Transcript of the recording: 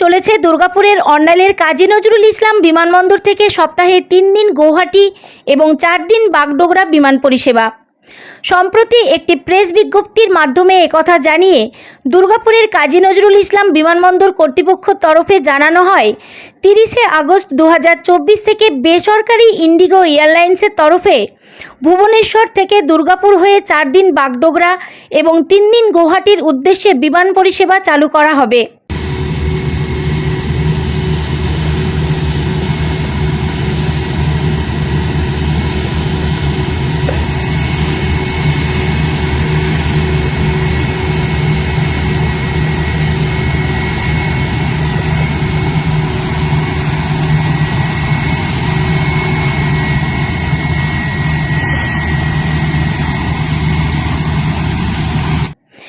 চলেছে দুর্গাপুরের অন্ডালের কাজী নজরুল ইসলাম বিমানবন্দর থেকে সপ্তাহে তিন দিন গৌহাটি এবং চার দিন বাগডোগরা বিমান পরিষেবা। সম্প্রতি একটি প্রেস বিজ্ঞপ্তির মাধ্যমে একথা জানিয়ে দুর্গাপুরের কাজী নজরুল ইসলাম বিমানবন্দর কর্তৃপক্ষ তরফে জানানো হয়, তিরিশে আগস্ট দু হাজার চব্বিশ থেকে বেসরকারি ইন্ডিগো এয়ারলাইন্সের তরফে ভুবনেশ্বর থেকে দুর্গাপুর হয়ে চার দিন বাগডোগরা এবং তিন দিন গৌহাটির উদ্দেশ্যে বিমান পরিষেবা চালু করা হবে।